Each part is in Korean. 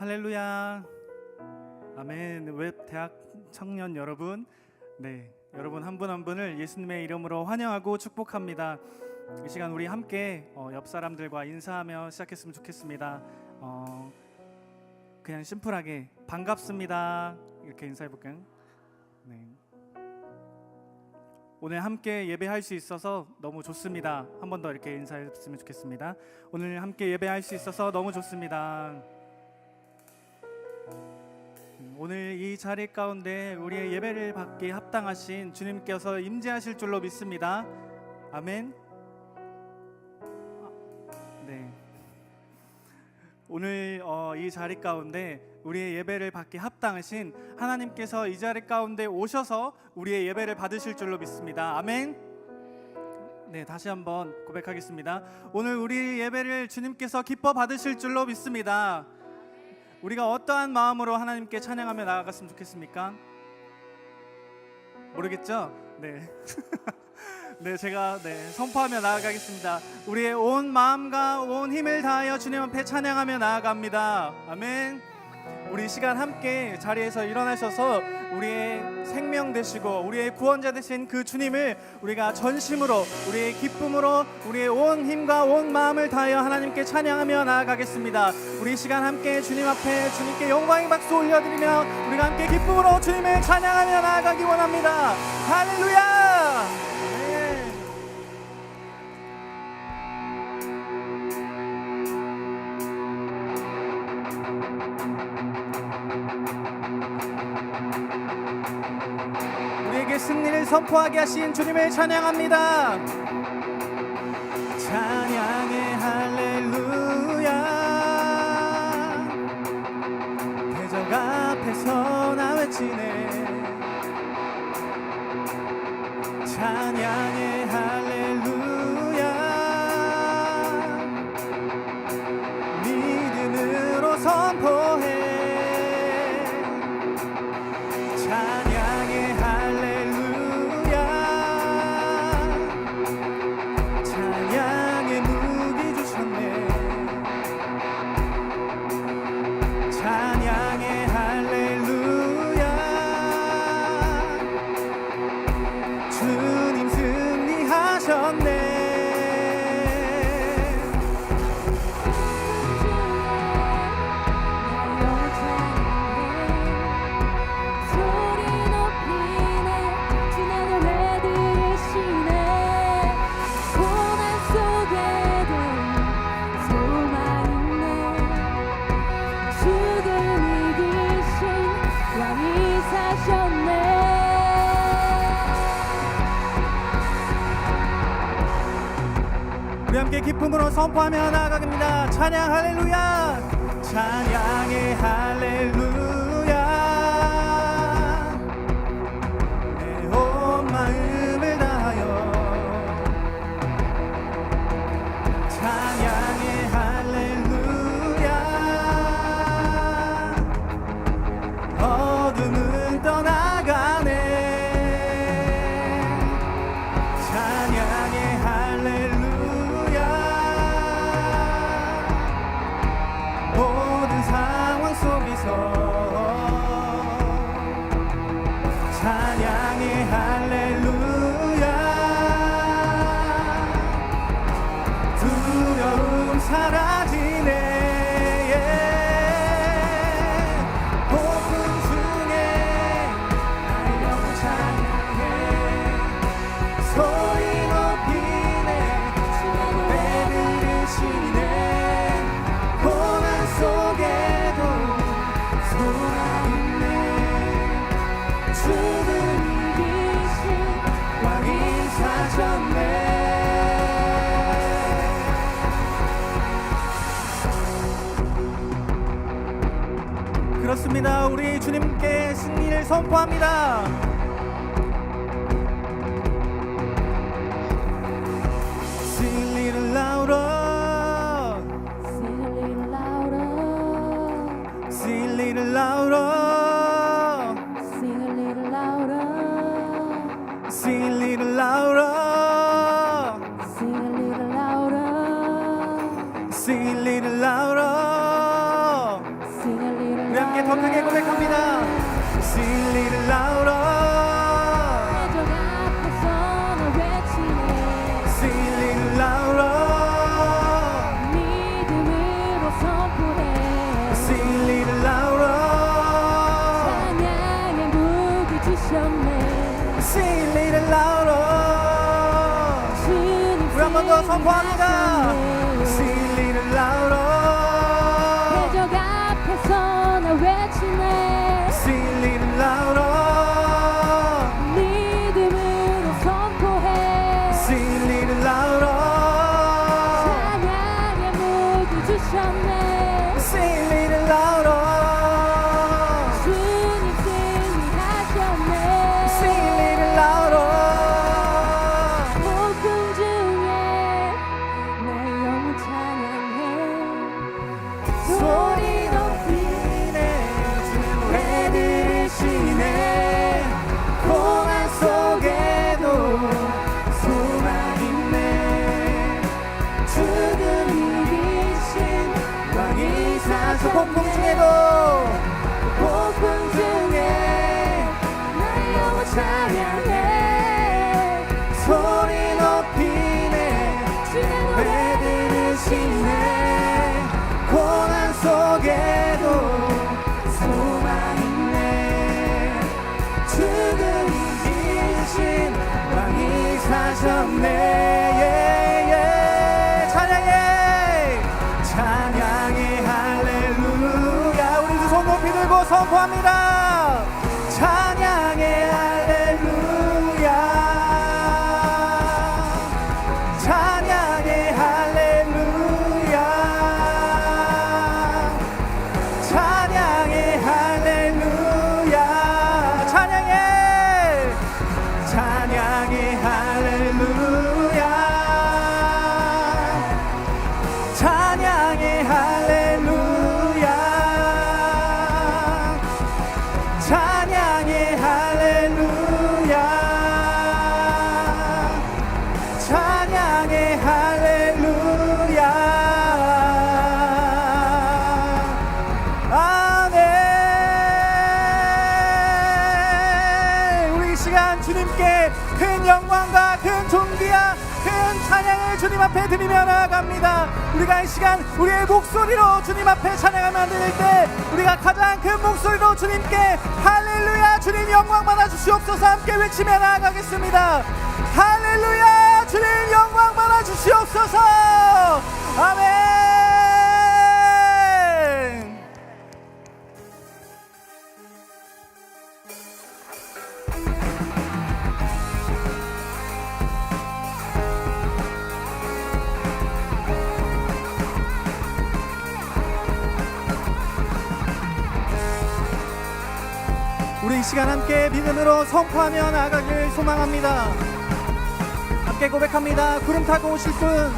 할렐루야. 아멘. 웹 대학 청년 여러분, 네, 여러분 한 분 한 분을 예수님의 이름으로 환영하고 축복합니다. 이 시간 우리 함께 어, 옆 사람들과 인사하며 시작했으면 좋겠습니다. 어, 그냥 심플하게 반갑습니다. 이렇게 인사해 볼까요? 네. 오늘 함께 예배할 수 있어서 너무 좋습니다. 한 번 더 이렇게 인사했으면 좋겠습니다. 오늘 함께 예배할 수 있어서 너무 좋습니다. 음, 오늘 이 자리 가운데 우리의 예배를 받기 합당하신 주님께서 임재하실 줄로 믿습니다. 아멘. 아, 네. 오늘 어, 이 자리 가운데 우리의 예배를 받기 합당하신 하나님께서 이 자리 가운데 오셔서 우리의 예배를 받으실 줄로 믿습니다. 아멘. 네, 다시 한번 고백하겠습니다. 오늘 우리 예배를 주님께서 기뻐 받으실 줄로 믿습니다. 우리가 어떠한 마음으로 하나님께 찬양하며 나아갔으면 좋겠습니까? 모르겠죠? 네. 네, 제가 네, 선포하며 나아가겠습니다. 우리의 온 마음과 온 힘을 다하여 주님 앞에 찬양하며 나아갑니다. 아멘. 우리 이 시간 함께 자리에서 일어나셔서 우리의 생명 되시고 우리의 구원자 되신 그 주님을 우리가 전심으로 우리의 기쁨으로 우리의 온 힘과 온 마음을 다하여 하나님께 찬양하며 나아가겠습니다. 우리 이 시간 함께 주님 앞에 주님께 영광의 박수 올려드리며 우리가 함께 기쁨으로 주님을 찬양하며 나아가기 원합니다. 할렐루야! 선포하게 하신 주님을 찬양합니다. 기쁨으로 선포하며 나아갑니다. 찬양 할렐루야. 찬양의 할렐루야. Sing little louder Sing a 함께 더 크게 고백합니다 Sing a little louder. Sing a little louder. 선포합니다 시간 주님께 큰 영광과 큰 존귀와 큰 찬양을 주님 앞에 드리며 나아갑니다. 우리가 이 시간 우리의 목소리로 주님 앞에 찬양하며 드릴 때 우리가 가장 큰 목소리로 주님께 할렐루야 주님 영광 받아 주시옵소서 함께 외치며 나아가겠습니다. 할렐루야 주님 영광 받아 주시옵소서. 아멘 믿음으로 선포하며 나아가길 소망합니다. 함께 고백합니다. 구름 타고 분,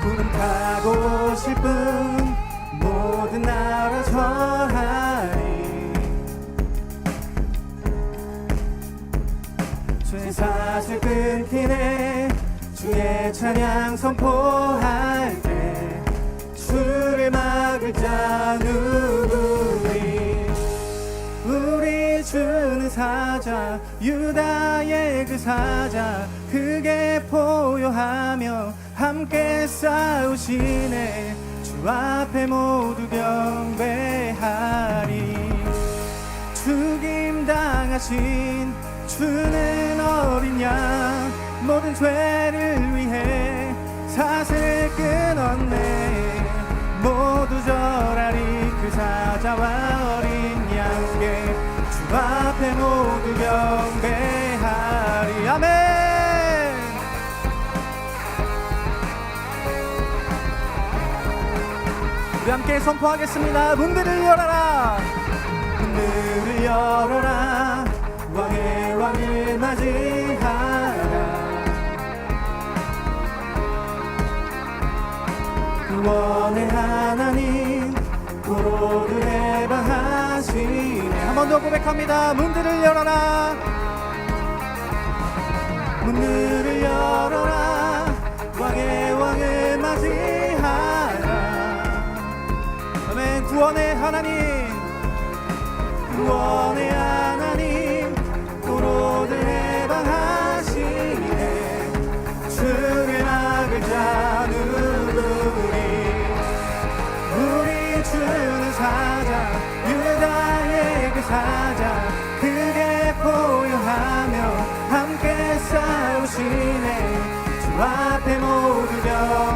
구름 타고 분, 모든 나라 전하리. 주의 사슬 끊기네, 주의 찬양 선포할 때, 주를 막을 자 누구니? 주는 사자 유다의 그 사자 크게 포효하며 함께 싸우시네. 주 앞에 모두 경배하리. 죽임 당하신 주는 어린 양 모든 죄를 위해 사슬 끊었네. 모두 절하리 그 사자와 함께 선포하겠습니다. 문들을 열어라. 문들을 열어라. 왕의 왕을 맞이하라 구원의 하나님 고로들의 방하시네. 한번 더 고백합니다. 문들을 열어라. 문들을 구원의 하나님 구원의 하나님 포로들 해방하시네 주를 막을 자 누구리 우리 주는 사자 유다의 그 사자 그게 보여하며 함께 싸우시네. 주 앞에 모두 경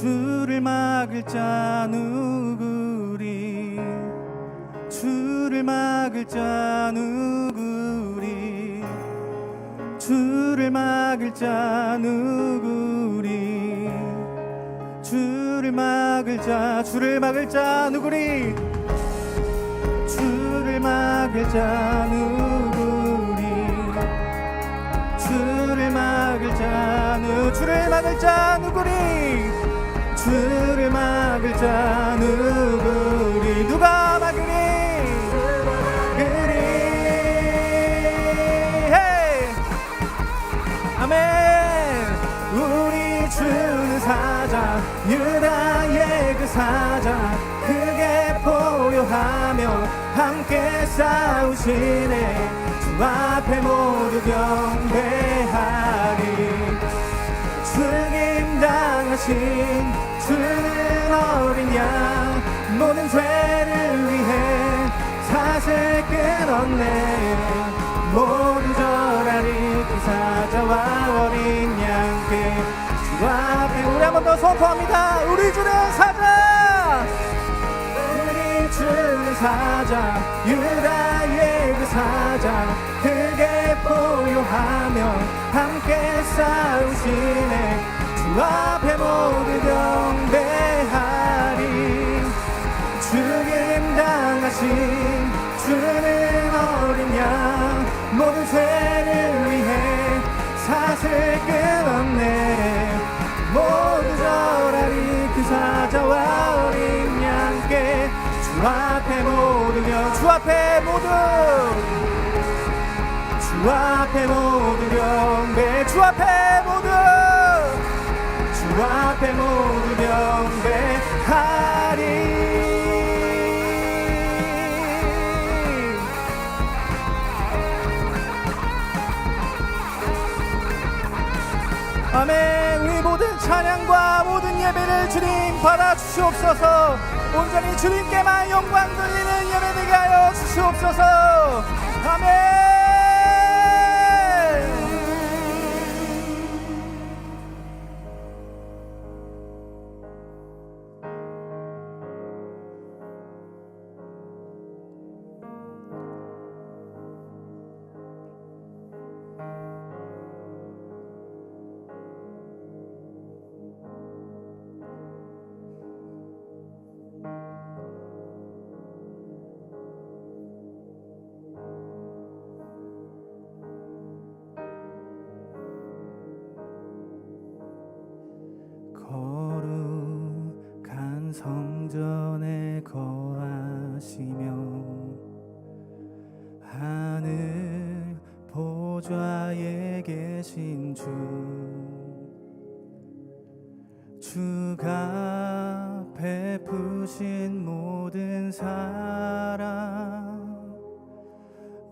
주를 막을 자 누구리? 주를 막을 자 누구리? 주를 막을 자 누구리? 주를 막을 자 주를 막을 자 누구리? 주를 막을 자 누구리? 주를 막을 자 누, 주를 막을 자 누구리 주를 막을 자 누구리? 누가 막으리 그리. 헤이! 아멘! 우리 주는 사자 유다의 그 사자 크게 보여하며 함께 싸우시네. 주 앞에 모두 경배하리. 죽임 당하신 주는 어린 양 모든 죄를 위해 사슬 끊었네. 모두 절하리 그 사자와 어린 양께 주 앞에 우리 한 번 더 선포합니다. 우리 주는 사자! 우리 주는 사자. 유다의 그 사자. 크게 보여하며 함께 싸우시네 주 앞에 모두 경배하리. 죽임 당하신 주는 어린 양 모든 죄를 위해 사슬 끊었네. 모두 절하리 그 사자와 어린 양께 주 앞에 모두 경, 주 앞에 모두! 주 앞에 모두 경배 주 앞에 앞에 모두 경배하리. 아멘. 우리 모든 찬양과 모든 예배를 주님 받아주시옵소서. 온전히 주님께만 영광 돌리는 예배 되게 하여 주시옵소서. 아멘 거하시며 하늘 보좌에 계신 주 주가 베푸신 모든 사랑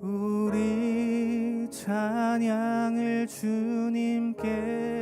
우리 찬양을 주님께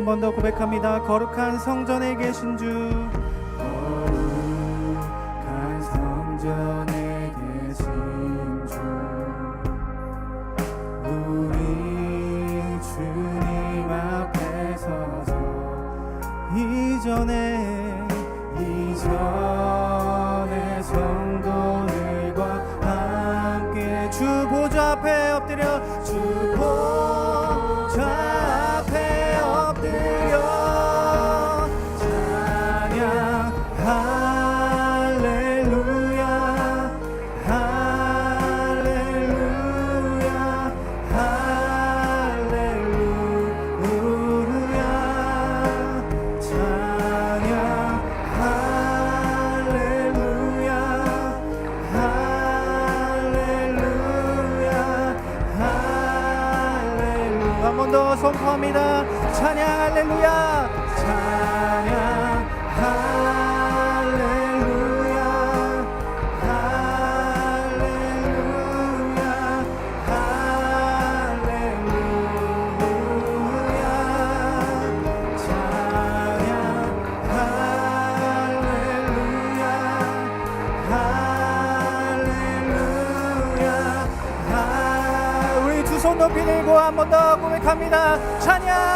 한 번 더 고백합니다. 거룩한 성전에 계신 주. 찬양합니다. 찬양.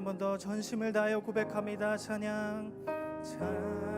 한 번 더 전심을 다하여 고백합니다. 찬양 찬양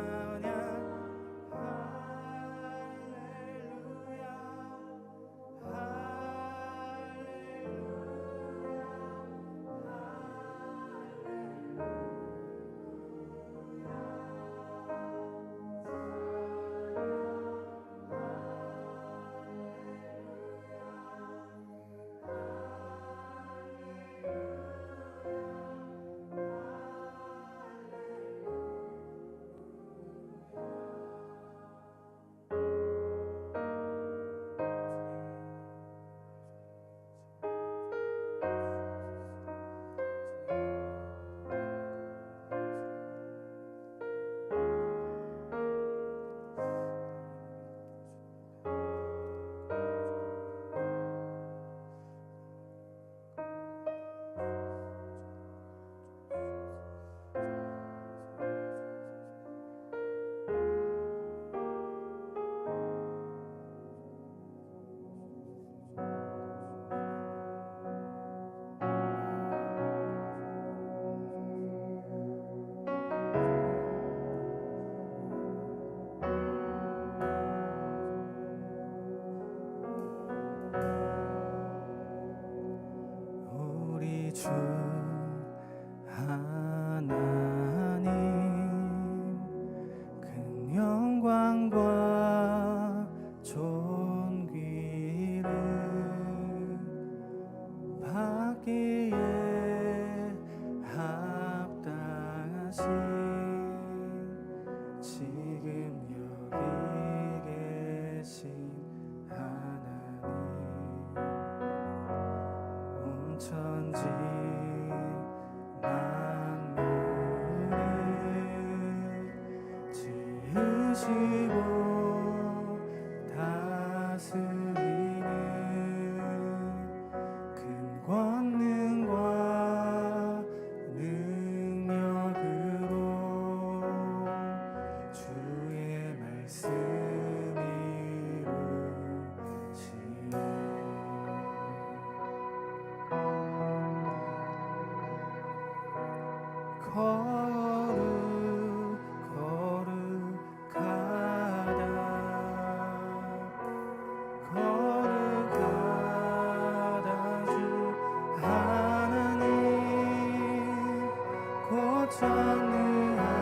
窗女孩。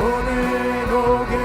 오늘 오게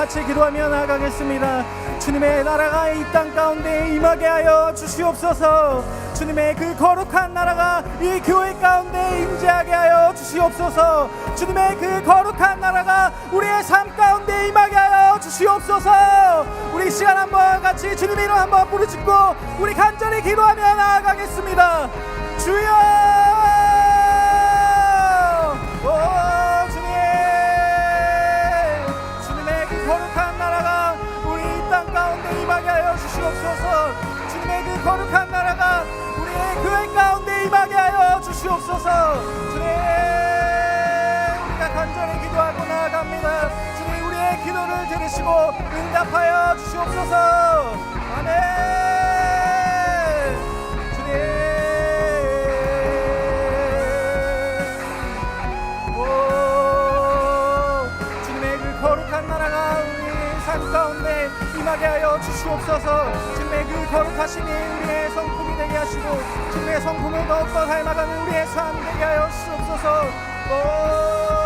같이 기도하며 나아가겠습니다. 주님의 나라가 이 땅 가운데 임하게 하여 주시옵소서. 주님의 그 거룩한 나라가 이 교회 가운데 임재하게 하여 주시옵소서. 주님의 그 거룩한 나라가 우리의 삶 가운데 임하게 하여 주시옵소서. 우리 시간 한번 같이 주님 이름 한번 부르짖고 우리 간절히 기도하며 나아가겠습니다. 주옵소서. 주님의 그 거룩한 나라가 우리의 교회 가운데 임하게 하여 주시옵소서. 주님 우리가 간절히 기도하고 나아갑니다. 주님 우리의 기도를 들으시고 응답하여 주시옵소서. 아멘. 임하게 하여 주시옵소서. 주님의 그 거룩하심이 우리의 성품이 되게 하시고 주님의 성품을 더욱더 닮아가는 우리의 삶 되게 하여 주시옵소서. 오